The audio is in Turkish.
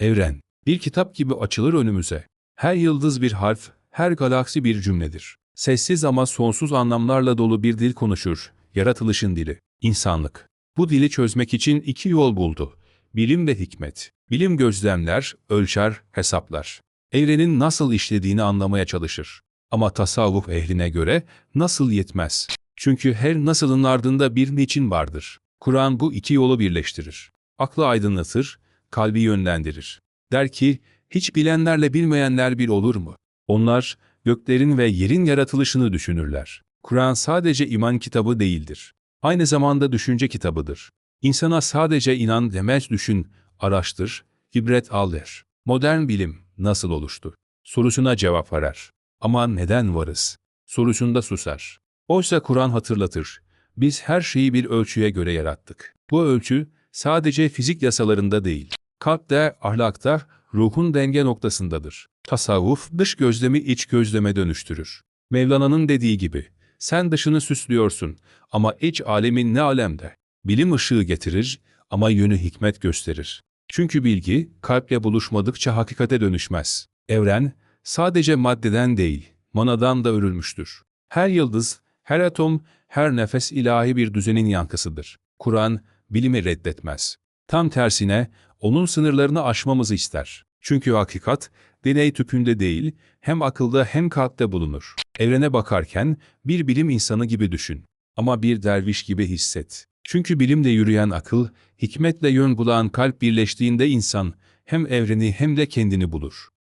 Evren, bir kitap gibi açılır önümüze. Her yıldız bir harf, her galaksi bir cümledir. Sessiz ama sonsuz anlamlarla dolu bir dil konuşur. Yaratılışın dili, insanlık. Bu dili çözmek için iki yol buldu. Bilim ve hikmet. Bilim gözlemler, ölçer, hesaplar. Evrenin nasıl işlediğini anlamaya çalışır. Ama tasavvuf ehline göre nasıl yetmez. Çünkü her nasılın ardında bir niçin vardır. Kur'an bu iki yolu birleştirir. Aklı aydınlatır, kalbi yönlendirir. Der ki, hiç bilenlerle bilmeyenler bir olur mu? Onlar, göklerin ve yerin yaratılışını düşünürler. Kur'an sadece iman kitabı değildir. Aynı zamanda düşünce kitabıdır. İnsana sadece inan demez düşün, araştır, ibret al der. Modern bilim nasıl oluştu? Sorusuna cevap arar. Ama neden varız? Sorusunda susar. Oysa Kur'an hatırlatır. Biz her şeyi bir ölçüye göre yarattık. Bu ölçü sadece fizik yasalarında değil. Kalpte, ahlakta, ruhun denge noktasındadır. Tasavvuf dış gözlemi iç gözleme dönüştürür. Mevlana'nın dediği gibi, sen dışını süslüyorsun ama iç alemin ne alemde? Bilim ışığı getirir ama yönü hikmet gösterir. Çünkü bilgi kalple buluşmadıkça hakikate dönüşmez. Evren sadece maddeden değil, manadan da örülmüştür. Her yıldız, her atom, her nefes ilahi bir düzenin yankısıdır. Kur'an bilimi reddetmez. Tam tersine onun sınırlarını aşmamızı ister. Çünkü hakikat deney tüpünde değil, hem akılda hem kalpte bulunur. Evrene bakarken bir bilim insanı gibi düşün. Ama bir derviş gibi hisset. Çünkü bilimle yürüyen akıl, hikmetle yön bulan kalp birleştiğinde insan hem evreni hem de kendini bulur.